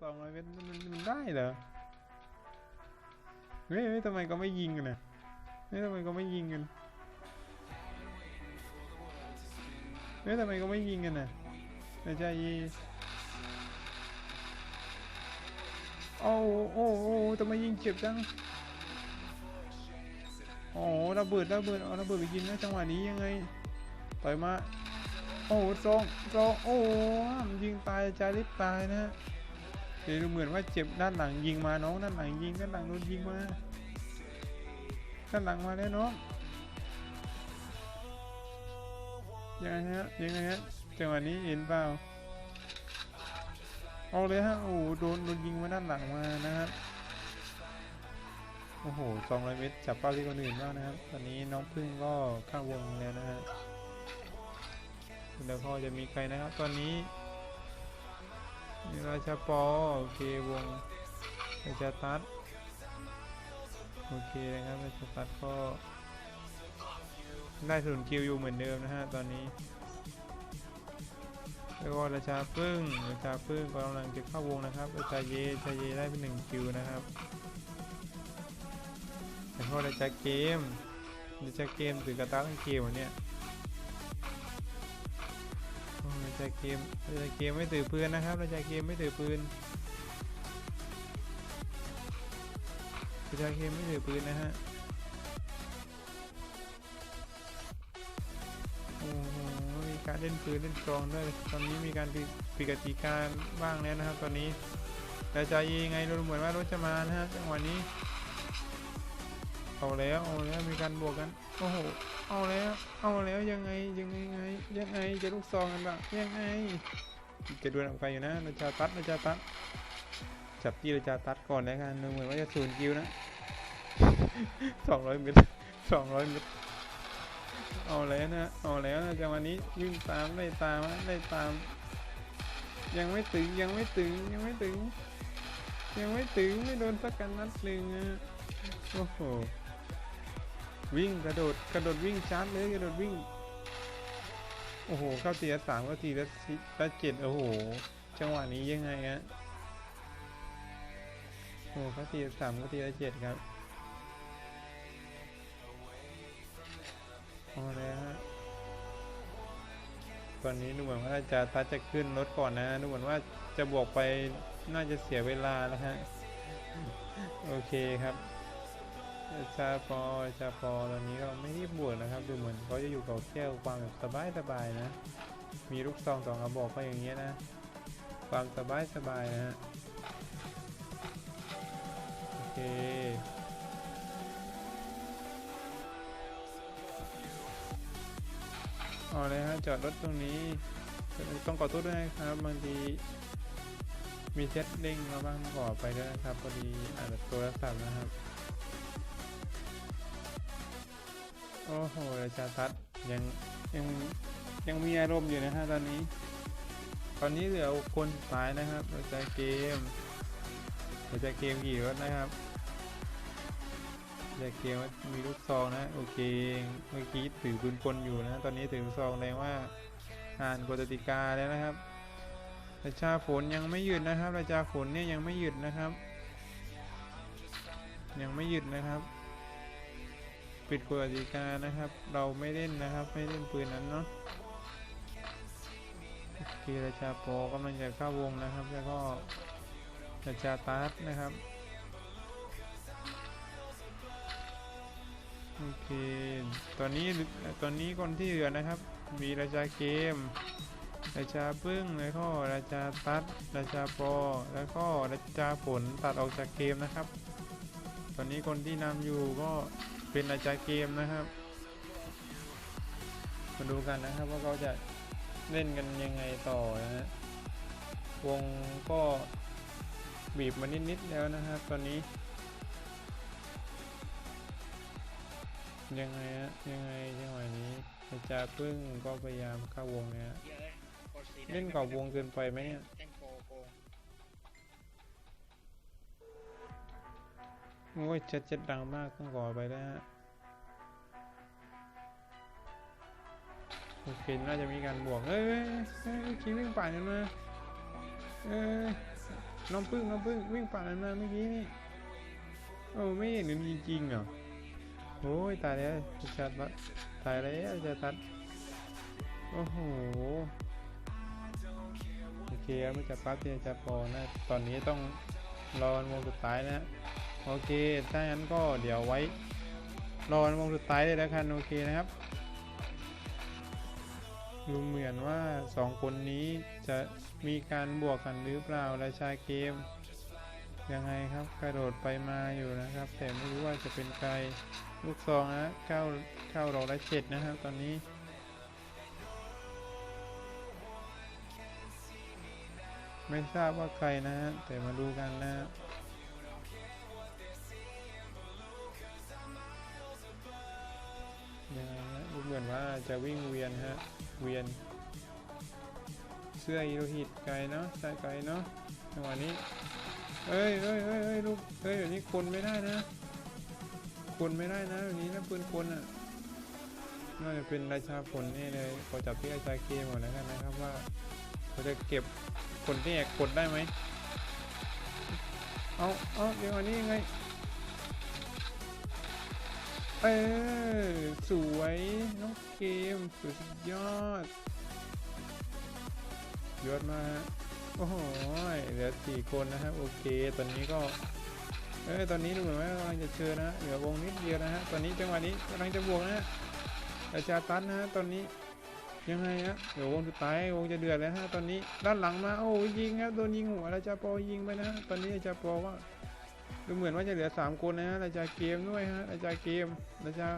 สองร้อยเมตรมันมันได้เหรอเฮ้ยทำไมก็ไม่ยิงกันนะเฮ้ยทำไมก็ไม่ยิงกันเฮ้ยทำไมก็ไม่ยิงกันนะไม่ใช่ยีโอ้โอ้โอ้ทำไมยิงเจ็บจังโอ้ระเบิดระเบิดเอาระเบิดไปกินนะจังหวะนี้ยังไงต่อยมาโอ้โซองโซองโอ้ยิงตายจาริสตายนะฮะ เดี๋ยวดูเหมือนว่าเจ็บด้านหลังยิงมาน้องด้านหลังยิงด้านหลังโดนยิงมาด้านหลังมาแล้วน้องยังไงฮะยังไงฮะจังหวะนี้เห็นเปล่าเอาเลยฮะโอ้โหโดนโดนยิงมาด้านหลังมานะครับโอ้โหสองร้อยเมตรจับเป้าที่คนอื่นบ้างนะครับ ตอนนี้น้องพึ่งก็เข้าวงแล้วนะฮะแล้วก็จะมีใครนะครับ ตอนนี้ ราชาปอโอเควงราชาตัดโอเคนะครับราชาตัดก็ได้ศูนย์คิวอยู่เหมือนเดิมนะฮะตอนนี้แล้วก็ราชาพึ่งราชาพึ่งกำลังจะเข้าวงนะครับราชาเยราชาเยได้เป็นหนึ่งคิวนะครับแล้วก็ราชาเกมราชาเกมถือกระตั้งเกมวันเนี้ย โอ้ยใจเกมใจเกมไม่ถือปืนนะครับใจเกมไม่ถือปืนใจเกมไม่ถือปืนนะฮะโอ้โหมีการเล่นปืนเล่นกรองด้วยตอนนี้มีการปิดกติกาบ้างแล้วนะครับ ตอนนี้แต่ใจยังไงดูเหมือนว่ารถจะมานะฮะจังหวะนี้ เอาแล้วเอาแล้วมีการบวกกันโอ้โหเอาแล้ว เอาแล้วยังไงยังไงไงยังไงจะลูกซองกันบ้างยังไงจะดวลกับใครอยู่นะราชาตัดราชาตัดจับที่ราชาตัดก่อนแล้วกันดูเหมือนว่าจะศูนย์คิวนะสองร้อยเมตรสองร้อยเมตรเอาแล้วนะเอาแล้วนะจังหวะนี้วิ่งตามไล่ตามไล่ตาม ยังไม่ถึงยังไม่ถึงยังไม่ถึง ยังไม่ถึงไม่โดนสักกันนัดหนึ่งอะโอ้โห วิ่งกระโดดกระโดดวิ่งชาร์จเลยกระโดดวิ่ง โอ้โหเข้าทีละสามเข้าทีละสิละเจ็ดโอ้โห จังหวะนี้ยังไงฮะโอ้โหเข้าทีละสามเข้าทีละเจ็ดครับเอาแล้วฮะตอนนี้ดูเหมือนว่าจะทัดจะขึ้นรถก่อนนะดูเหมือนว่าจะบวกไปน่าจะเสียเวลาแล้วฮะ โอเคครับ ชาปอชาปอตอนนี้ก็ไม่รีบบวชนะครับ ดูเหมือนเขาจะอยู่กับแก้วความแบบสบายสบายๆนะ มีลูกซองสองกระบอกก็อย่างเงี้ยนะ ความสบายสบายๆนะฮะโอเคเอาเลยฮะจอดรถตรงนี้ ต้องขอโทษด้วยนะครับบางทีมีเซตเด้งมาบ้างขอไปด้วยนะครับพอดีอาจจะโทรศัพท์นะครับ โอ้โหราชาทัศยังยังยังมีอารมณ์อยู่นะฮะตอนนี้ ตอนนี้เหลือคนสุดท้ายนะครับราชาเกมราชาเกมกี่รถนะครับราชาเกมมีลูกซองนะโอเคเมื่อกี้ถือปืนกลอยู่นะตอนนี้ถือซองแสดงว่าอ่านกฎติกาแล้วนะครับราชาฝนยังไม่หยุดนะครับราชาฝนเนี่ยยังไม่หยุดนะครับ ยังไม่หยุดนะครับ ปิดกฎกติกานะครับ เราไม่เล่นนะครับ ไม่เล่นปืนนั้นเนาะโอเคราชาโปกำลังจะเข้าวงนะครับ แล้วก็ราชาตาร์นะครับโอเคตอนนี้ตอนนี้คนที่เหลือนะครับ มีราชาเกม ราชาพึ่งแล้วก็ราชาตัดราชาปอแล้วก็ราชาฝนตัดออกจากเกมนะครับ ตอนนี้คนที่นำอยู่ก็ เป็นราชารย์เกมนะครับ มาดูกันนะครับว่าเขาจะเล่นกันยังไงต่อนะฮะวงก็บีบมานิดๆแล้วนะครับ ตอนนี้ ยังไงฮะยังไงจังหวะนี้อาจารย์พึ่งก็พยายามเข้าวงนะฮะเล่นกรอบวงเกินไปไหมเนี่ย โอ้ยเจ็ดเจ็ดดังมากต้องขอไปแล้วฮะโอเคน่าจะมีการบวกเอ้ยเอ้ยเอ้ยคิดวิ่งป่านกันมาเอ้ยน้องพึ่งน้องพึ่งวิ่งป่าดนั้นมาเมื่อกี้นี่โอ้ไม่เห็นมันจริงๆเหรอโอ้ยตายแล้วจัดละตายแล้วจะตัดโอ้โหโอเคไม่จับปั๊บที่จะพอนะตอนนี้ต้องรอวงสุดท้ายนะ โอเค ถ้างั้นก็เดี๋ยวไว้รอวงสุดท้ายเลยแล้วกันโอเคนะครับดูเหมือนว่าสองคนนี้จะมีการบวกกันหรือเปล่าราชาเกม ยังไงครับกระโดดไปมาอยู่นะครับ แต่ไม่รู้ว่าจะเป็นใครลูกซองนะเข้าเข้าเราละเจ็ดนะครับ ตอนนี้ไม่ทราบว่าใครนะฮะแต่มาดูกันนะยัง อนว่าจะวิ่งเวียนฮะ เวียน เสื้ออิโรหิตไกลเนาะใช่ไกลเนาะจังหวะนี้ เอ้ยเอ้ยเอ้ยเอ้ยลูกเอ้ยแบบนี้คนไม่ได้นะ คนไม่ได้นะแบบนี้นะปืนคนอะน่าจะเป็นราชาผลนี่เลยขอจับที่ราชาเกมก่อนแล้วกันนะครับว่าเขาจะเก็บคนที่แอกกดได้ไหม เอาเอาเดี๋ยวอันนี้ยังไง เออ สวยน้องเกมสุดยอด ยอดมากโอ้โหเหลือสี่คนนะครับโอเค ตอนนี้ก็เออตอนนี้ดูเหมือนว่ากำลังจะเชิญนะเหลือวงนิดเดียวนะฮะตอนนี้จังหวะนี้กำลังจะบวกนะฮะอาจารย์ตันนะฮะตอนนี้ยังไงฮะเดี๋ยววงสุดท้ายวงจะเดือดแล้วฮะตอนนี้ด้านหลังมาโอ้ยิงครับโดนยิงหัวราชาปอยิงไปนะตอนนี้ราชาปอว่า ดูเหมือนว่าจะเหลือสามคนนะฮะราชาเกมด้วยฮะราชาเกมราชา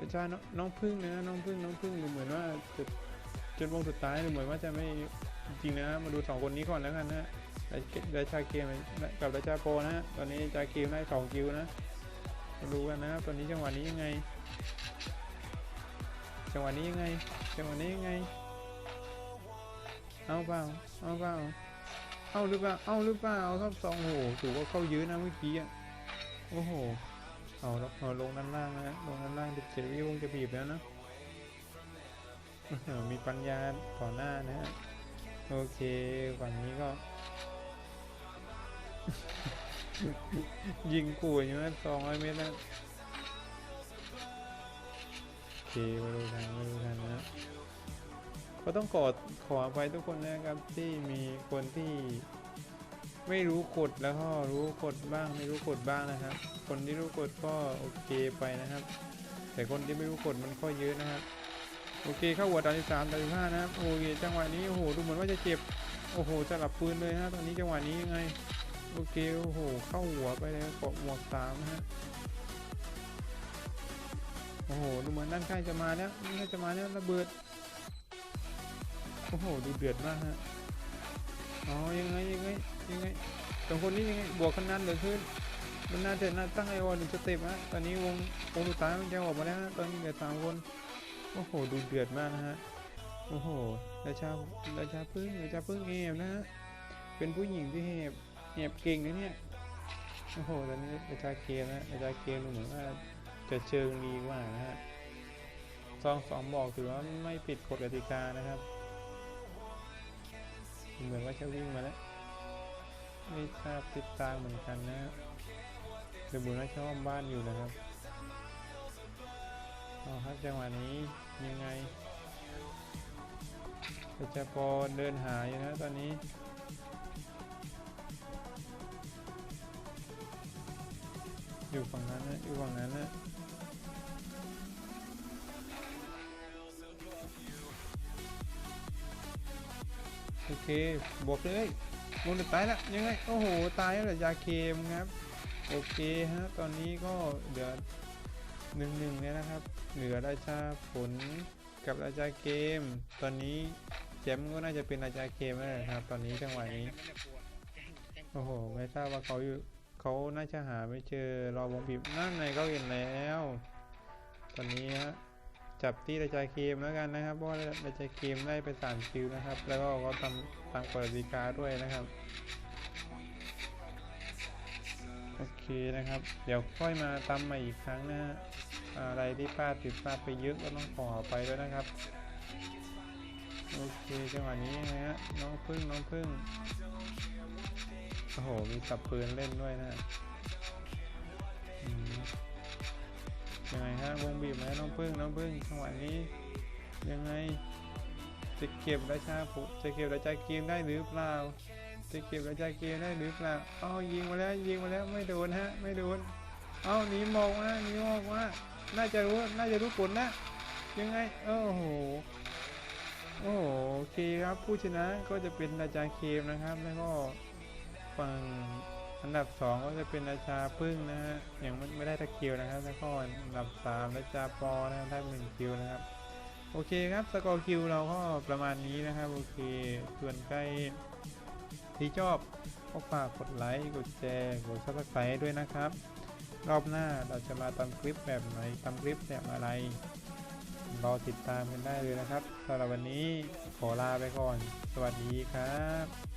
ราชาน้องพึ่งนะฮะน้องพึ่งน้องพึ่งดูเหมือนว่าจะจนวงสุดท้ายดูเหมือนว่าจะไม่จริงนะมาดูสองคนนี้ก่อนแล้วกันนะราชาเกมกับราชาโปนะฮะตอนนี้ราชาเกมได้สองคิวนะมาดูกันนะครับตอนนี้จังหวะนี้ยังไง จังหวะนี้ยังไงจังหวะนี้ยังไง เอาเปล่าเอาเปล่า เอาหรือเปล่าเอาหรือเปล่าครับสองโอ้โหถือว่าเข้ายื้อนะเมื่อกี้อะโอ้โหเอาแล้วเอาลงด้านล่างนะลงด้านล่างเจ็ดวิวงจะบีบแล้วนะมีปัญญาต่อหน้านะฮะโอเคฝั่งนี้ก็ ยิงกูอยู่นะสองร้อยเมตรนะโอเคมาดูกันมาดูกันนะ ก็ต้องขอขออภัยทุกคนนะครับที่มีคนที่ไม่รู้กฎแล้วก็รู้กฎบ้างไม่รู้กฎบ้างนะครับ คนที่รู้กฎก็โอเคไปนะครับ แต่คนที่ไม่รู้กฎมันก็เยอะนะครับ โอเคเข้าหัวตอนที่สามตอนที่ห้านะครับโอเคจังหวะนี้โอ้โหดูเหมือนว่าจะเจ็บโอ้โหสลับปืนเลยนะตอนนี้จังหวะนี้ยังไงโอเคโอ้โหเข้าหัวไปเลยเกาะหมวกสามนะฮะโอ้โหดูเหมือนด้านข้างจะมาแล้วด้านข้างจะมาแล้วระเบิด โอ้โหดูเดือดมากฮะอ๋อยังไงยังไงยังไงสองคนนี้ยังไงบวกคะแนนเหลือขึ้นมันน่าจะน่าตั้งไอวอลหนึ่งสเต็ปฮะตอนนี้วงวงสุดท้ายมันจะออกมาแล้วฮะตอนนี้เหลือสามคนโอ้โหดูเดือดมากนะฮะโอ้โหราชาราชาพึ่งราชาพึ่งแอบนะฮะเป็นผู้หญิงที่แอบแอบเก่งนะเนี่ยโอ้โหตอนนี้ราชาเกมนะราชาเกมดูเหมือนว่าจะเชิงดีกว่านะฮะซองสองบอกถือว่าไม่ผิดกฎกติกานะครับ เหมือนว่าจะวิ่งมาแล้ว ไม่ทราบติดตามเหมือนกันนะฮะหรือบุญว่าชอบบ้านอยู่นะครับเอาครับจังหวะนี้ยังไงประชาปอเดินหาอยู่นะตอนนี้อยู่ฝั่งนั้นนะอยู่ฝั่งนั้นนะ โอเค บวกเลยบนสุดท้ายแล้วยังไง โอ้โห ตายแล้วเหลือยาเคมครับ โอเคฮะ ตอนนี้ก็เหลือหนึ่งหนึ่งเนี่ยนะครับ เหลือราชาผลกับราชาเกม ตอนนี้แจมก็น่าจะเป็นราชาเกมแล้วนะครับ ตอนนี้จังหวะนี้ โอ้โห ไม่ทราบว่าเขาอยู่เขาน่าจะหาไม่เจอ รอวงบีบนั่นไงเขาเห็นแล้ว ตอนนี้ฮะ จับที่ราชาเกมแล้วกันนะครับเพราะว่าราชาเกมได้ไปสามคิวนะครับ แล้วก็เขาทำตามกฎกติกาด้วยนะครับโอเคนะครับ เดี๋ยวค่อยมาตามใหม่อีกครั้งนะฮะอะไรที่พลาดติดพลาดไปเยอะก็ต้องขออภัยด้วยนะครับโอเคจังหวะนี้ยังไงฮะน้องพึ่งน้องพึ่งโอ้โหมีสับปืนเล่นด้วยนะอืม ยังไงฮะวงบีบไหมน้องพึ่งน้องพึ่งจังหวะนี้ ยังไงจะเก็บราชาผุจะเก็บราชาเกมได้หรือเปล่า จะเก็บราชาเกมได้หรือเปล่าเอ้ายิงมาแล้วยิงมาแล้วไม่โดนฮะไม่โดนเอ้าหนีมอกมาหนีมอกมาน่าจะรู้น่าจะรู้ผลนะ ยังไงโอ้โหโอ้โหโอเคครับผู้ชนะก็จะเป็นราชาเคมนะครับ แล้วก็ฝั่ง อันดับสองก็จะเป็นราชาพึ่งนะฮะยังไม่ได้ตะคิวนะครับแล้วก็อันดับสามราชาปอนะครับได้หนึ่งคิวนะครับ โอเคครับสกอร์คิวเราก็ประมาณนี้นะครับโอเคส่วนใครที่ชอบก็ฝากกดไลค์กดแชร์กดซับสไครต์ด้วยนะครับ รอบหน้าเราจะมาทำคลิปแบบไหนทำคลิปแบบอะไรรอติดตามกันได้เลยนะครับสำหรับวันนี้ขอลาไปก่อน สวัสดีครับ